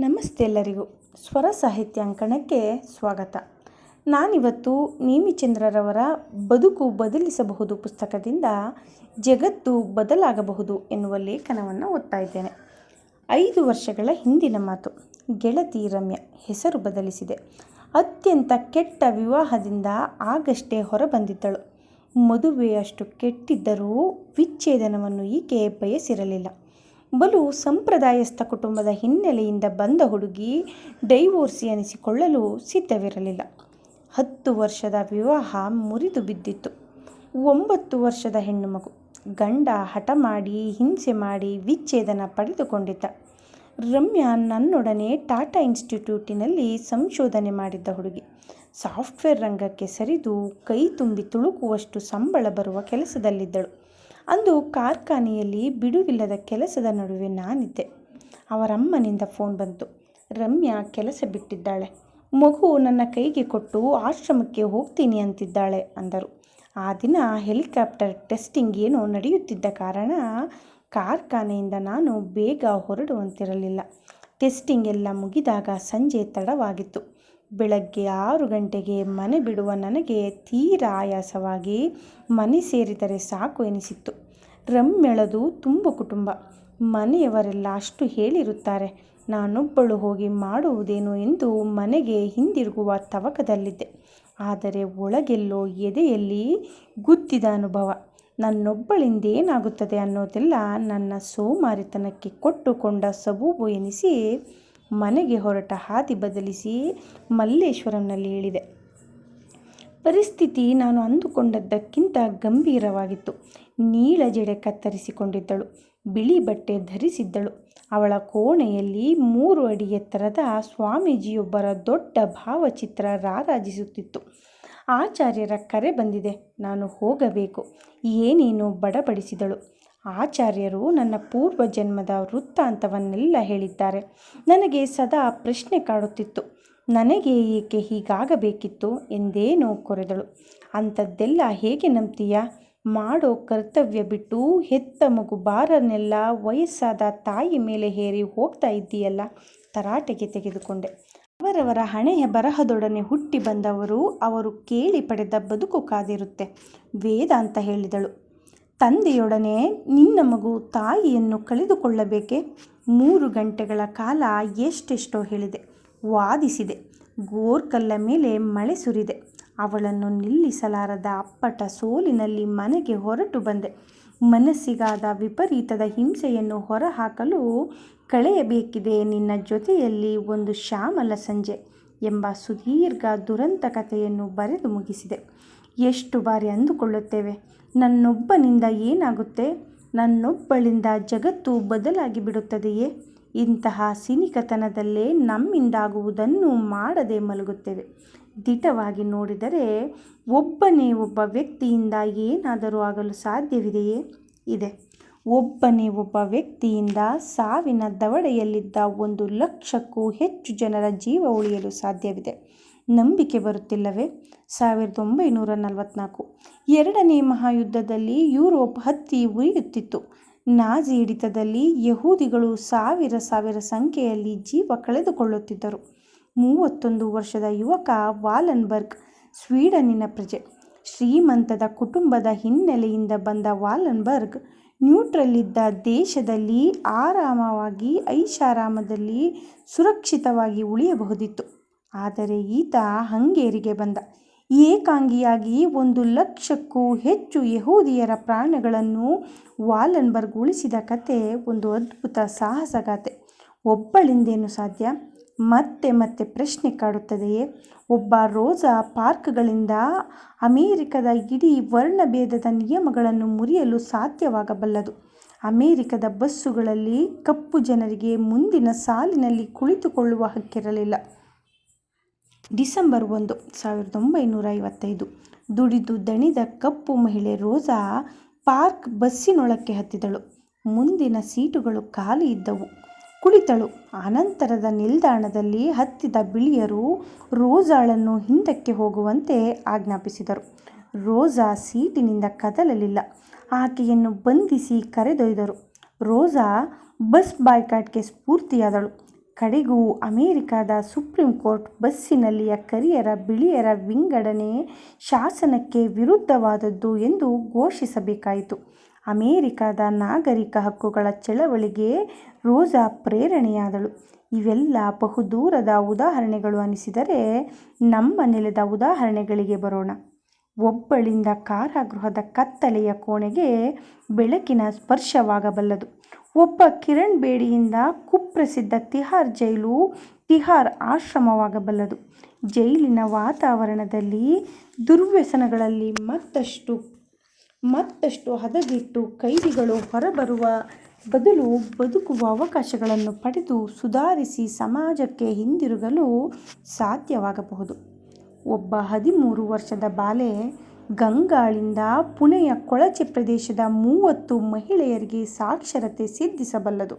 ನಮಸ್ತೆ ಎಲ್ಲರಿಗೂ. ಸ್ವರ ಸಾಹಿತ್ಯ ಅಂಕಣಕ್ಕೆ ಸ್ವಾಗತ. ನಾನಿವತ್ತು ನೇಮಿಚಂದ್ರರವರ ಬದುಕು ಬದಲಿಸಬಹುದು ಪುಸ್ತಕದಿಂದ ಜಗತ್ತು ಬದಲಾಗಬಹುದು ಎನ್ನುವ ಲೇಖನವನ್ನು ಓದ್ತಾ ಇದ್ದೇನೆ. ಐದು ವರ್ಷಗಳ ಹಿಂದಿನ ಮಾತು. ಗೆಳತಿ ರಮ್ಯ ಹೆಸರು ಬದಲಿಸಿದೆ. ಅತ್ಯಂತ ಕೆಟ್ಟ ವಿವಾಹದಿಂದ ಆಗಷ್ಟೇ ಹೊರಬಂದಿದ್ದಳು. ಮದುವೆಯಷ್ಟು ಕೆಟ್ಟಿದ್ದರೂ ವಿಚ್ಛೇದನವನ್ನು ಈಕೆ ಬಯಸಿರಲಿಲ್ಲ. ಬಲು ಸಂಪ್ರದಾಯಸ್ಥ ಕುಟುಂಬದ ಹಿನ್ನೆಲೆಯಿಂದ ಬಂದ ಹುಡುಗಿ ಡೈವೋರ್ಸಿ ಅನಿಸಿಕೊಳ್ಳಲು ಸಿದ್ಧವಿರಲಿಲ್ಲ. ಹತ್ತು ವರ್ಷದ ವಿವಾಹ ಮುರಿದು ಬಿದ್ದಿತ್ತು. ಒಂಬತ್ತು ವರ್ಷದ ಹೆಣ್ಣು ಮಗು. ಗಂಡ ಹಠ ಮಾಡಿ, ಹಿಂಸೆ ಮಾಡಿ ವಿಚ್ಛೇದನ ಪಡೆದುಕೊಂಡಿದ್ದ. ರಮ್ಯಾ ನನ್ನೊಡನೆ ಟಾಟಾ ಇನ್ಸ್ಟಿಟ್ಯೂಟಿನಲ್ಲಿ ಸಂಶೋಧನೆ ಮಾಡಿದ್ದ ಹುಡುಗಿ. ಸಾಫ್ಟ್ವೇರ್ ರಂಗಕ್ಕೆ ಸರಿದು ಕೈ ತುಂಬಿ ತುಳುಕುವಷ್ಟು ಸಂಬಳ ಬರುವ ಕೆಲಸದಲ್ಲಿದ್ದಳು. ಅಂದು ಕಾರ್ಖಾನೆಯಲ್ಲಿ ಬಿಡುವಿಲ್ಲದ ಕೆಲಸದ ನಡುವೆ ನಾನಿದ್ದೆ. ಅವರಮ್ಮನಿಂದ ಫೋನ್ ಬಂತು. ರಮ್ಯಾ ಕೆಲಸ ಬಿಟ್ಟಿದ್ದಾಳೆ. ಮಗು ನನ್ನ ಕೈಗೆ ಕೊಟ್ಟು ಆಶ್ರಮಕ್ಕೆ ಹೋಗ್ತೀನಿ ಅಂತಿದ್ದಾಳೆ ಅಂದರು. ಆ ದಿನ ಹೆಲಿಕಾಪ್ಟರ್ ಟೆಸ್ಟಿಂಗ್ ಏನೋ ನಡೆಯುತ್ತಿದ್ದ ಕಾರಣ ಕಾರ್ಖಾನೆಯಿಂದ ನಾನು ಬೇಗ ಹೊರಡುವಂತಿರಲಿಲ್ಲ. ಟೆಸ್ಟಿಂಗ್ ಎಲ್ಲ ಮುಗಿದಾಗ ಸಂಜೆ ತಡವಾಗಿತ್ತು. ಬೆಳಗ್ಗೆ ಆರು ಗಂಟೆಗೆ ಮನೆ ಬಿಡುವ ನನಗೆ ತೀರಾ ಆಯಾಸವಾಗಿ ಮನೆ ಸೇರಿದರೆ ಸಾಕು ಎನಿಸಿತ್ತು. ರಮ್ಯಳದು ತುಂಬ ಕುಟುಂಬ. ಮನೆಯವರೆಲ್ಲ ಅಷ್ಟು ಹೇಳಿರುತ್ತಾರೆ, ನಾನೊಬ್ಬಳು ಹೋಗಿ ಮಾಡುವುದೇನು ಎಂದು ಮನೆಗೆ ಹಿಂದಿರುಗುವ ತವಕದಲ್ಲಿದ್ದೆ. ಆದರೆ ಒಳಗೆಲ್ಲೋ ಎದೆಯಲ್ಲಿ ಗುದ್ದಿದ ಅನುಭವ. ನನ್ನೊಬ್ಬಳಿಂದೇನಾಗುತ್ತದೆ ಅನ್ನೋದೆಲ್ಲ ನನ್ನ ಸೋಮಾರಿತನಕ್ಕೆ ಕೊಟ್ಟುಕೊಂಡ ಸಬೂಬು ಎನಿಸಿ ಮನೆಗೆ ಹೊರಟ ಹಾದಿ ಬದಲಿಸಿ ಮಲ್ಲೇಶ್ವರಂನಲ್ಲಿ ಇಳಿದೆ. ಪರಿಸ್ಥಿತಿ ನಾನು ಅಂದುಕೊಂಡದ್ದಕ್ಕಿಂತ ಗಂಭೀರವಾಗಿತ್ತು. ನೀಳ ಜಡೆ ಕತ್ತರಿಸಿಕೊಂಡಿದ್ದಳು. ಬಿಳಿ ಬಟ್ಟೆ ಧರಿಸಿದ್ದಳು. ಅವಳ ಕೋಣೆಯಲ್ಲಿ ಮೂರು ಅಡಿ ಎತ್ತರದ ಸ್ವಾಮೀಜಿಯೊಬ್ಬರ ದೊಡ್ಡ ಭಾವಚಿತ್ರ ರಾರಾಜಿಸುತ್ತಿತ್ತು. ಆಚಾರ್ಯರ ಕರೆ ಬಂದಿದೆ. ನಾನು ಹೋಗಬೇಕು. ಏನೇನು ಬಡಬಡಿಸಿದಳು ಆಚಾರ್ಯರು ನನ್ನ ಪೂರ್ವ ಜನ್ಮದ ವೃತ್ತಾಂತವನ್ನೆಲ್ಲ ಹೇಳಿದ್ದಾರೆ. ನನಗೆ ಸದಾ ಪ್ರಶ್ನೆ ಕಾಡುತ್ತಿತ್ತು. ನನಗೆ ಏಕೆ ಹೀಗಾಗಬೇಕಿತ್ತು ಎಂದೇನೋ ಕೊರೆದಳು. ಅಂಥದ್ದೆಲ್ಲ ಹೇಗೆ ನಂಬ್ತೀಯ? ಮಾಡೋ ಕರ್ತವ್ಯ ಬಿಟ್ಟು ಹೆತ್ತ ಮಗು ಬಾರನ್ನೆಲ್ಲ ವಯಸ್ಸಾದ ತಾಯಿ ಮೇಲೆ ಹೇರಿ ಹೋಗ್ತಾ ಇದ್ದೀಯಲ್ಲ? ತರಾಟೆಗೆ ತೆಗೆದುಕೊಂಡೆ. ಅವರವರ ಹಣೆಯ ಬರಹದೊಡನೆ ಹುಟ್ಟಿ ಬಂದವರು ಅವರು ಕೇಳಿ ಪಡೆದ ಬದುಕು ಕಾದಿರುತ್ತೆ. ವೇದ ಅಂತ ಹೇಳಿದಳು. ತಂದೆಯೊಡನೆ ನಿನ್ನ ಮಗು ತಾಯಿಯನ್ನು ಕಳೆದುಕೊಳ್ಳಬೇಕೆ? ಮೂರು ಗಂಟೆಗಳ ಕಾಲ ಎಷ್ಟೆಷ್ಟೋ ಹೇಳಿದೆ. ವಾದಿಸಿದೆ. ಗೋರ್ಕಲ್ಲ ಮೇಲೆ ಮಳೆ ಸುರಿದೆ. ಅವಳನ್ನು ನಿಲ್ಲಿಸಲಾರದ ಅಪ್ಪಟ ಸೋಲಿನಲ್ಲಿ ಮನೆಗೆ ಹೊರಟು ಬಂದೆ. ಮನಸ್ಸಿಗಾದ ವಿಪರೀತದ ಹಿಂಸೆಯನ್ನು ಹೊರಹಾಕಲು ಕಳೆಯಬೇಕಿದೆ ನಿನ್ನ ಜೊತೆಯಲ್ಲಿ ಒಂದು ಶ್ಯಾಮಲ ಸಂಜೆ ಎಂಬ ಸುದೀರ್ಘ ದುರಂತ ಕಥೆಯನ್ನು ಬರೆದು ಮುಗಿಸಿದೆ. ಎಷ್ಟು ಬಾರಿ ಅಂದುಕೊಳ್ಳುತ್ತೇವೆ? ನನ್ನೊಬ್ಬನಿಂದ ಏನಾಗುತ್ತೆ? ನನ್ನೊಬ್ಬಳಿಂದ ಜಗತ್ತು ಬದಲಾಗಿ ಬಿಡುತ್ತದೆಯೇ? ಇಂತಹ ಸಿನಿಕತನದಲ್ಲೇ ನಮ್ಮಿಂದಾಗುವುದನ್ನು ಮಾಡದೆ ಮಲಗುತ್ತೇವೆ. ದಿಟವಾಗಿ ನೋಡಿದರೆ ಒಬ್ಬನೇ ಒಬ್ಬ ವ್ಯಕ್ತಿಯಿಂದ ಏನಾದರೂ ಆಗಲು ಸಾಧ್ಯವಿದೆಯೇ? ಇದೆ. ಒಬ್ಬನೇ ಒಬ್ಬ ವ್ಯಕ್ತಿಯಿಂದ ಸಾವಿನ ದವಡೆಯಲ್ಲಿದ್ದ ಒಂದು ಲಕ್ಷಕ್ಕೂ ಹೆಚ್ಚು ಜನರ ಜೀವ ಉಳಿಯಲು ಸಾಧ್ಯವಿದೆ. ನಂಬಿಕೆ ಬರುತ್ತಿಲ್ಲವೇ? ಸಾವಿರದ ಒಂಬೈನೂರ ನಲವತ್ನಾಲ್ಕು. ಎರಡನೇ ಮಹಾಯುದ್ಧದಲ್ಲಿ ಯುರೋಪ್ ಹತ್ತಿ ಉರಿಯುತ್ತಿತ್ತು. ನಾಜಿ ಹಿಡಿತದಲ್ಲಿ ಯಹೂದಿಗಳು ಸಾವಿರ ಸಾವಿರ ಸಂಖ್ಯೆಯಲ್ಲಿ ಜೀವ ಕಳೆದುಕೊಳ್ಳುತ್ತಿದ್ದರು. ಮೂವತ್ತೊಂದು ವರ್ಷದ ಯುವಕ ವಾಲನ್ಬರ್ಗ್ ಸ್ವೀಡನ್ನಿನ ಪ್ರಜೆ. ಶ್ರೀಮಂತದ ಕುಟುಂಬದ ಹಿನ್ನೆಲೆಯಿಂದ ಬಂದ ವಾಲನ್ಬರ್ಗ್, ನ್ಯೂಟ್ರಲ್ಲಿದ್ದ ದೇಶದಲ್ಲಿ ಆರಾಮವಾಗಿ ಐಷಾರಾಮದಲ್ಲಿ ಸುರಕ್ಷಿತವಾಗಿ ಉಳಿಯಬಹುದಿತ್ತು. ಆದರೆ ಈತ ಹಂಗೇರಿಗೆ ಬಂದ. ಏಕಾಂಗಿಯಾಗಿ ಒಂದು ಲಕ್ಷಕ್ಕೂ ಹೆಚ್ಚು ಯಹೂದಿಯರ ಪ್ರಾಣಗಳನ್ನು ವಾಲನ್ಬರ್ಗ್ ಉಳಿಸಿದ ಕತೆ ಒಂದು ಅದ್ಭುತ ಸಾಹಸಗಾಥೆ ಒಬ್ಬಳಿಂದೇನು ಸಾಧ್ಯ? ಮತ್ತೆ ಮತ್ತೆ ಪ್ರಶ್ನೆ ಕಾಡುತ್ತದೆಯೇ? ಒಬ್ಬ ರೋಸಾ ಪಾರ್ಕ್ಗಳಿಂದ ಅಮೇರಿಕದ ಇಡೀ ವರ್ಣಭೇದದ ನಿಯಮಗಳನ್ನು ಮುರಿಯಲು ಸಾಧ್ಯವಾಗಬಲ್ಲದು. ಅಮೇರಿಕದ ಬಸ್ಸುಗಳಲ್ಲಿ ಕಪ್ಪು ಜನರಿಗೆ ಮುಂದಿನ ಸಾಲಿನಲ್ಲಿ ಕುಳಿತುಕೊಳ್ಳುವ ಹಕ್ಕಿರಲಿಲ್ಲ. ಡಿಸೆಂಬರ್ ಒಂದು, ಸಾವಿರದ ಒಂಬೈನೂರ ಐವತ್ತೈದು ದುಡಿದು ದಣಿದ ಕಪ್ಪು ಮಹಿಳೆ ರೋಸಾ ಪಾರ್ಕ್ ಬಸ್ಸಿನೊಳಕ್ಕೆ ಹತ್ತಿದಳು. ಮುಂದಿನ ಸೀಟುಗಳು ಖಾಲಿ ಇದ್ದವು. ಕುಳಿತಳು. ಅನಂತರದ ನಿಲ್ದಾಣದಲ್ಲಿ ಹತ್ತಿದ ಬಿಳಿಯರು ರೋಸಾಳನ್ನು ಹಿಂದಕ್ಕೆ ಹೋಗುವಂತೆ ಆಜ್ಞಾಪಿಸಿದರು. ರೋಸಾ ಸೀಟಿನಿಂದ ಕದಲಲಿಲ್ಲ. ಆಕೆಯನ್ನು ಬಂಧಿಸಿ ಕರೆದೊಯ್ದರು. ರೋಸಾ ಬಸ್ ಬಾಯ್ಕಾಟ್ಗೆ ಸ್ಫೂರ್ತಿಯಾದಳು. ಕಡೆಗೂ ಅಮೇರಿಕಾದ ಸುಪ್ರೀಂ ಕೋರ್ಟ್ ಬಸ್ಸಿನಲ್ಲಿಯ ಕರಿಯರ ಬಿಳಿಯರ ವಿಂಗಡಣೆ ಶಾಸನಕ್ಕೆ ವಿರುದ್ಧವಾದದ್ದು ಎಂದು ಘೋಷಿಸಬೇಕಾಯಿತು. ಅಮೇರಿಕಾದ ನಾಗರಿಕ ಹಕ್ಕುಗಳ ಚಳವಳಿಗೆ ರೋಸಾ ಪ್ರೇರಣೆಯಾದಳು. ಇವೆಲ್ಲ ಬಹುದೂರದ ಉದಾಹರಣೆಗಳು ಅನಿಸಿದರೆ ನಮ್ಮ ನೆಲದ ಉದಾಹರಣೆಗಳಿಗೆ ಬರೋಣ. ಒಬ್ಬಳಿಂದ ಕಾರಾಗೃಹದ ಕತ್ತಲೆಯ ಕೋಣೆಗೆ ಬೆಳಕಿನ ಸ್ಪರ್ಶವಾಗಬಲ್ಲದು. ಒಬ್ಬ ಕಿರಣ್ ಬೇಡಿಯಿಂದ ಕುಪ್ರಸಿದ್ಧ ತಿಹಾರ್ ಜೈಲು ತಿಹಾರ್ ಆಶ್ರಮವಾಗಬಲ್ಲದು. ಜೈಲಿನ ವಾತಾವರಣದಲ್ಲಿ ದುರ್ವ್ಯಸನಗಳಲ್ಲಿ ಮತ್ತಷ್ಟು ಮತ್ತಷ್ಟು ಹದಗೆಟ್ಟು ಕೈದಿಗಳು ಹೊರಬರುವ ಬದಲು ಬದುಕುವ ಅವಕಾಶಗಳನ್ನು ಪಡೆದು ಸುಧಾರಿಸಿ ಸಮಾಜಕ್ಕೆ ಹಿಂದಿರುಗಲು ಸಾಧ್ಯವಾಗಬಹುದು. ಒಬ್ಬ ಹದಿಮೂರು ವರ್ಷದ ಬಾಲೆ ಗಂಗಾಳಿಂದ ಪುಣೆಯ ಕೊಳಚೆ ಪ್ರದೇಶದ ಮೂವತ್ತು ಮಹಿಳೆಯರಿಗೆ ಸಾಕ್ಷರತೆ ಸಿದ್ಧಿಸಬಲ್ಲದು.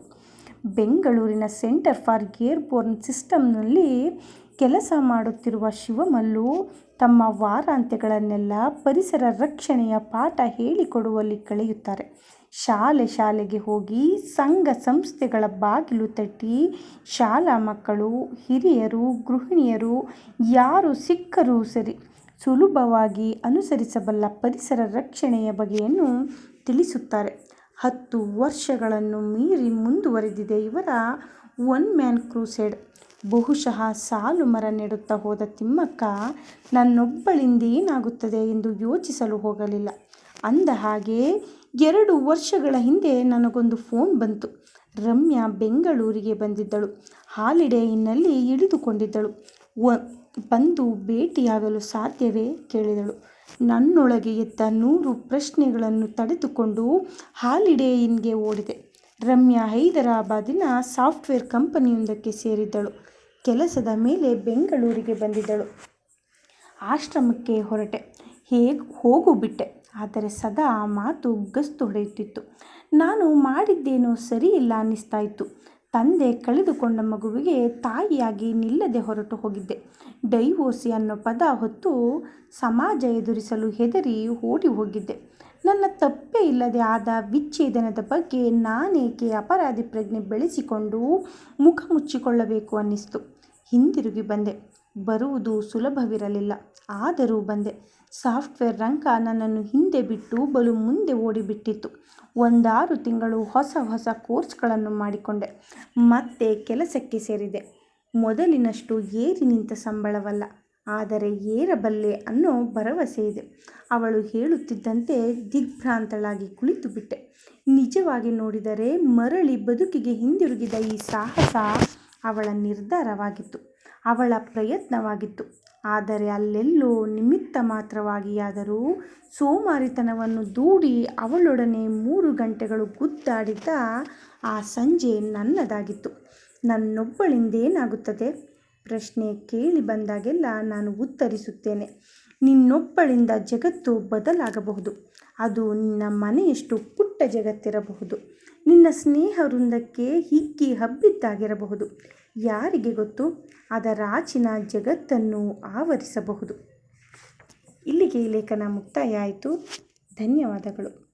ಬೆಂಗಳೂರಿನ ಸೆಂಟರ್ ಫಾರ್ ಏರ್ಬೋರ್ನ್ ಸಿಸ್ಟಮ್ನಲ್ಲಿ ಕೆಲಸ ಮಾಡುತ್ತಿರುವ ಶಿವಮಲ್ಲು ತಮ್ಮ ವಾರಾಂತ್ಯಗಳನ್ನೆಲ್ಲ ಪರಿಸರ ರಕ್ಷಣೆಯ ಪಾಠ ಹೇಳಿಕೊಡುವಲ್ಲಿ ಕಳೆಯುತ್ತಾರೆ. ಶಾಲೆ ಶಾಲೆಗೆ ಹೋಗಿ ಸಂಘ ಸಂಸ್ಥೆಗಳ ಬಾಗಿಲು ತಟ್ಟಿ ಶಾಲಾ ಮಕ್ಕಳು, ಹಿರಿಯರು, ಗೃಹಿಣಿಯರು ಯಾರು ಸಿಕ್ಕರೂ ಸರಿ ಸುಲಭವಾಗಿ ಅನುಸರಿಸಬಲ್ಲ ಪರಿಸರ ರಕ್ಷಣೆಯ ಬಗೆಯನ್ನು ತಿಳಿಸುತ್ತಾರೆ. ಹತ್ತು ವರ್ಷಗಳನ್ನು ಮೀರಿ ಮುಂದುವರೆದಿದೆ ಇವರ ಒನ್ ಮ್ಯಾನ್ ಕ್ರೂಸೇಡ್. ಬಹುಶಃ ಸಾಲು ಮರ ನೆಡುತ್ತಾ ಹೋದ ತಿಮ್ಮಕ್ಕ ನನ್ನೊಬ್ಬಳಿಂದ ಏನಾಗುತ್ತದೆ ಎಂದು ಯೋಚಿಸಲು ಹೋಗಲಿಲ್ಲ. ಅಂದ ಹಾಗೆ ಎರಡು ವರ್ಷಗಳ ಹಿಂದೆ ನನಗೊಂದು ಫೋನ್ ಬಂತು. ರಮ್ಯಾ ಬೆಂಗಳೂರಿಗೆ ಬಂದಿದ್ದಳು. ಹಾಲಿಡೇ ಇನ್ನಲ್ಲಿ ಇಳಿದುಕೊಂಡಿದ್ದಳು. ಬಂದು ಭೇಟಿಯಾಗಲು ಸಾಧ್ಯವೇ ಕೇಳಿದಳು. ನನ್ನೊಳಗೆ ಎದ್ದ ನೂರು ಪ್ರಶ್ನೆಗಳನ್ನು ತಡೆದುಕೊಂಡು ಹಾಲಿಡೇ ಇನ್ಗೆ ಓಡಿದೆ. ರಮ್ಯಾ ಹೈದರಾಬಾದಿನ ಸಾಫ್ಟ್ವೇರ್ ಕಂಪನಿಯೊಂದಕ್ಕೆ ಸೇರಿದ್ದಳು. ಕೆಲಸದ ಮೇಲೆ ಬೆಂಗಳೂರಿಗೆ ಬಂದಿದ್ದಳು. ಆಶ್ರಮಕ್ಕೆ ಹೊರಟೆ. ಹೇಗೆ ಬಿಟ್ಟೆ. ಆದರೆ ಸದಾ ಮಾತು ಗಸ್ತು ಹೊಡೆಯುತ್ತಿತ್ತು. ನಾನು ಮಾಡಿದ್ದೇನೋ ಸರಿಯಿಲ್ಲ ಅನ್ನಿಸ್ತಾ ಇತ್ತು. ತಂದೆ ಕಳೆದುಕೊಂಡ ಮಗುವಿಗೆ ತಾಯಿಯಾಗಿ ನಿಲ್ಲದೆ ಹೊರಟು ಹೋಗಿದ್ದೆ. ಡೈವೋರ್ಸಿ ಅನ್ನೋ ಪದ ಹೊತ್ತು ಸಮಾಜ ಎದುರಿಸಲು ಹೆದರಿ ಓಡಿ ಹೋಗಿದ್ದೆ. ನನ್ನ ತಪ್ಪೇ ಇಲ್ಲದೆ ಆದ ವಿಚ್ಛೇದನದ ಬಗ್ಗೆ ನಾನೇಕೆ ಅಪರಾಧಿ ಪ್ರಜ್ಞೆ ಬೆಳೆಸಿಕೊಂಡು ಮುಖ ಮುಚ್ಚಿಕೊಳ್ಳಬೇಕು ಅನ್ನಿಸ್ತು. ಹಿಂದಿರುಗಿ ಬಂದೆ. ಬರುವುದು ಸುಲಭವಿರಲಿಲ್ಲ. ಆದರೂ ಬಂದೆ. ಸಾಫ್ಟ್ವೇರ್ ರಂಕ ನನ್ನನ್ನು ಹಿಂದೆ ಬಿಟ್ಟು ಬಲು ಮುಂದೆ ಓಡಿಬಿಟ್ಟಿತ್ತು. ಒಂದಾರು ತಿಂಗಳು ಹೊಸ ಹೊಸ ಕೋರ್ಸ್ಗಳನ್ನು ಮಾಡಿಕೊಂಡೆ. ಮತ್ತೆ ಕೆಲಸಕ್ಕೆ ಸೇರಿದೆ. ಮೊದಲಿನಷ್ಟು ಏರಿ ನಿಂತ ಸಂಬಳವಲ್ಲ. ಆದರೆ ಏರಬಲ್ಲೆ ಅನ್ನೋ ಭರವಸೆ ಇದೆ ಅವಳು ಹೇಳುತ್ತಿದ್ದಂತೆ ದಿಗ್ಭ್ರಾಂತಳಾಗಿ ಕುಳಿತುಬಿಟ್ಟೆ. ನಿಜವಾಗಿ ನೋಡಿದರೆ ಮರಳಿ ಬದುಕಿಗೆ ಹಿಂದಿರುಗಿದ ಈ ಸಾಹಸ ಅವಳ ನಿರ್ಧಾರವಾಗಿತ್ತು. ಅವಳ ಪ್ರಯತ್ನವಾಗಿತ್ತು. ಆದರೆ ಅಲ್ಲೆಲ್ಲೋ ನಿಮಿತ್ತ ಮಾತ್ರವಾಗಿಯಾದರೂ ಸೋಮಾರಿತನವನ್ನು ದೂಡಿ ಅವಳೊಡನೆ ಮೂರು ಗಂಟೆಗಳು ಗುದ್ದಾಡಿದ್ದ ಆ ಸಂಜೆ ನನ್ನದಾಗಿತ್ತು. ನನ್ನೊಬ್ಬಳಿಂದೇನಾಗುತ್ತದೆ? ಪ್ರಶ್ನೆ ಕೇಳಿ ಬಂದಾಗೆಲ್ಲ ನಾನು ಉತ್ತರಿಸುತ್ತೇನೆ. ನಿನ್ನೊಬ್ಬಳಿಂದ ಜಗತ್ತು ಬದಲಾಗಬಹುದು. ಅದು ನಿನ್ನ ಮನೆಯಷ್ಟು ಪುಟ್ಟ ಜಗತ್ತಿರಬಹುದು. ನಿನ್ನ ಸ್ನೇಹವೃಂದಕ್ಕೆ ಹಿಕ್ಕಿ ಹಬ್ಬಿದ್ದಾಗಿರಬಹುದು. ಯಾರಿಗೆ ಗೊತ್ತು? ಅದರಾಚಿನ ಜಗತ್ತನ್ನು ಆವರಿಸಬಹುದು. ಇಲ್ಲಿಗೆ ಲೇಖನ ಮುಕ್ತಾಯ ಆಯಿತು. ಧನ್ಯವಾದಗಳು.